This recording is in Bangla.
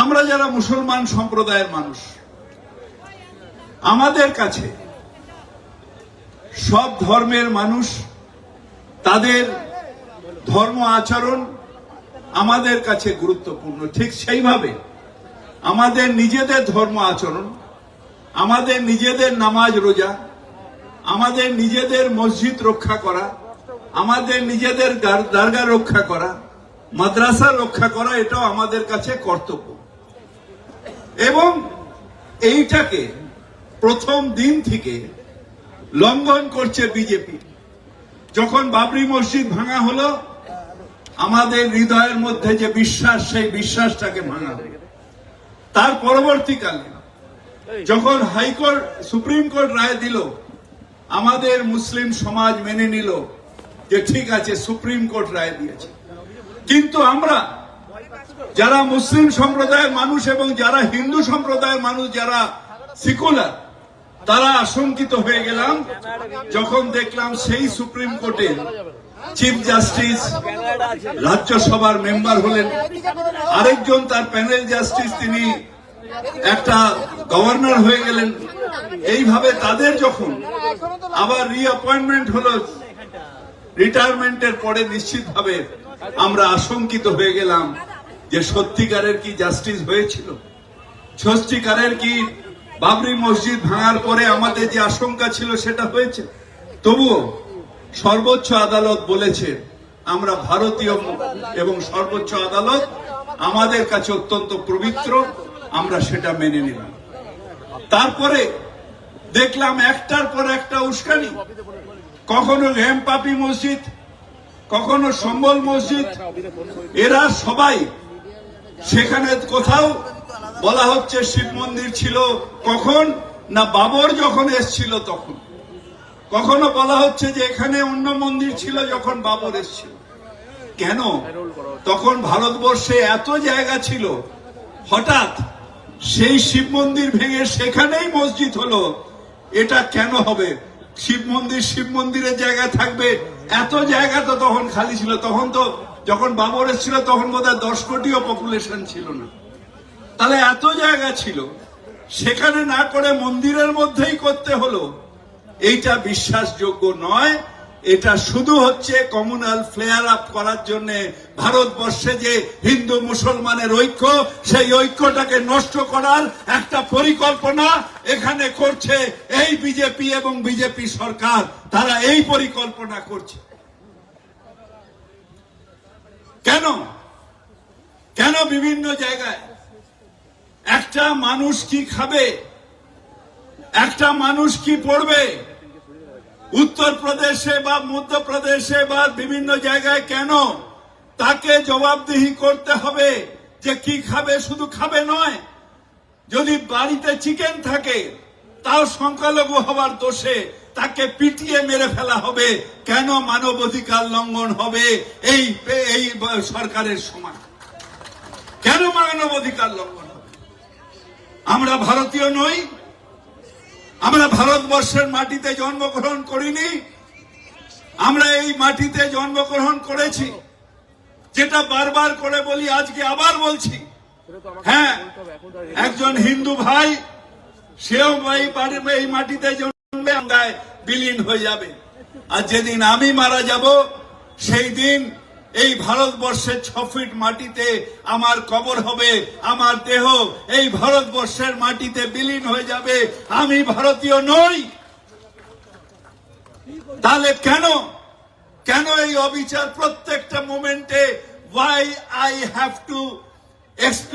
আমরা যারা মুসলমান সম্প্রদায়ের মানুষ, আমাদের কাছে সব ধর্মের মানুষ, তাদের ধর্ম আচরণ আমাদের কাছে গুরুত্বপূর্ণ। ঠিক সেইভাবে আমাদের নিজেদের ধর্ম আচরণ, আমাদের নিজেদের নামাজ রোজা, আমাদের নিজেদের মসজিদ রক্ষা করা, আমাদের নিজেদের দারগা রক্ষা করা, মাদ্রাসা রক্ষা করা, এটাও আমাদের কাছে কর্তব্য। এবং এইটাকে প্রথম দিন থেকে লঙ্ঘন করছে বিজেপি। যখন বাবরি মসজিদ ভাঙা হলো, আমাদের হৃদয়ের মধ্যে যে বিশ্বাস, সেই বিশ্বাসটাকে ভাঙা তার পরবর্তীকালে যখন হাইকোর্ট, সুপ্রিম কোর্ট রায় দিল, আমাদের মুসলিম সমাজ মেনে নিল যে ঠিক আছে, সুপ্রিম কোর্ট রায় দিয়েছে। কিন্তু আমরা যারা মুসলিম সম্প্রদায়ের মানুষ এবং যারা হিন্দু সম্প্রদায়ের মানুষ, যারা সিকুলার তারা আশঙ্কিত হয়ে গেলাম যখন দেখলাম সেই সুপ্রিম কোর্টের চিফ জাস্টিস রাজ্যসভার মেম্বার হলেন। আরেকজন তার প্যানেল জাস্টিস তিনি একটা গভর্নর হয়ে গেলেন। এইভাবে তাদের যখন আবার রিঅ্যাপয়েন্টমেন্ট হলো রিটায়ারমেন্টের পরে নিশ্চিতভাবে আমরা আশঙ্কিত হয়ে গেলাম। যে সত্যিকারের কি জাস্টিস হয়েছিল? সত্যিকারের কি বাবরি মসজিদ ভাঙার পরে আমাদের যে আশঙ্কা ছিল সেটা হয়েছে? তবুও সর্বোচ্চ আদালত বলেছে, আমরা ভারতীয় এবং সর্বোচ্চ আদালত আমাদের কাছে অত্যন্ত পবিত্র, আমরা সেটা মেনে নিলাম। তারপরে দেখলাম একটার পর একটা উস্কানি। কখনো হেমপাপি মসজিদ, কখনো সম্বল মসজিদ, এরা সবাই সেখানে কোথাও বলা হচ্ছে শিব মন্দির ছিল কখন না বাবর যখন এসছিল তখন। কখনো বলা হচ্ছে যে এখানে অন্য মন্দির ছিল যখন বাবর এসছিল। কেন? তখন ভারতবর্ষে এত জায়গা ছিল, হঠাৎ সেই শিব মন্দির ভেঙে সেখানেই মসজিদ হলো, এটা কেন হবে? শিব মন্দির শিব মন্দিরের জায়গা থাকবে, এত জায়গা তো তখন খালি ছিল, তখন তো যখন বাবর এসেছিল, তখন বোধহয় দশ কোটিও পপুলেশন ছিল না। তাহলে এত জায়গা ছিল, সেখানে না করে মন্দিরের মধ্যেই করতে হলো। এইটা বিশ্বাসযোগ্য নয়। এটা শুধু হচ্ছে কমিউনাল ফ্লেয়ার আপ করার জন্য ভারতবর্ষে যে হিন্দু মুসলমানের ঐক্য, সেই ঐক্যটাকে নষ্ট করার একটা পরিকল্পনা এখানে করছে এই বিজেপি এবং বিজেপি সরকার। তারা এই পরিকল্পনা করছে। কেন? বিভিন্ন জায়গায়? একটা মানুষ কি খাবে? একটা মানুষ কি পড়বে? উত্তরপ্রদেশে বা মধ্যপ্রদেশে বা বিভিন্ন জায়গায় কেন? তাকে জবাবদিহি করতে হবে যে কি খাবে, শুধু খাবে নয়। যদি বাড়িতে চিকেন থাকে, তাও সংখ্যালঘু হওয়ার দোষে তাকে পিটিয়ে মেরে ফেলা হবে। কেন মানবাধিকার লঙ্ঘন হবে? এই এই সরকারের সময় কেন মানবাধিকার লঙ্ঘন হবে? আমরা ভারতীয় নই। আমরা ভারতবর্ষের মাটিতে জন্মগ্রহণ করিনি। আমরা এই মাটিতে জন্মগ্রহণ করেছি। যেটা বারবার করে বলি, আজকে আবার বলছি। হ্যাঁ একজন হিন্দু ভাই, সেও এই মাটিতে আমরায় বিলীন হয়ে যাবে। আর যেদিন আমি মারা যাব, সেই দিন এই ভারতবর্ষের ছ ফিট মাটিতে আমার কবর হবে, আমার দেহ এই ভারতবর্ষের মাটিতে বিলীন হয়ে যাবে। আমি ভারতীয় নই। তাহলে কেন? কেন এই অবিচার প্রত্যেকটা মোমেন্টে? Why I have two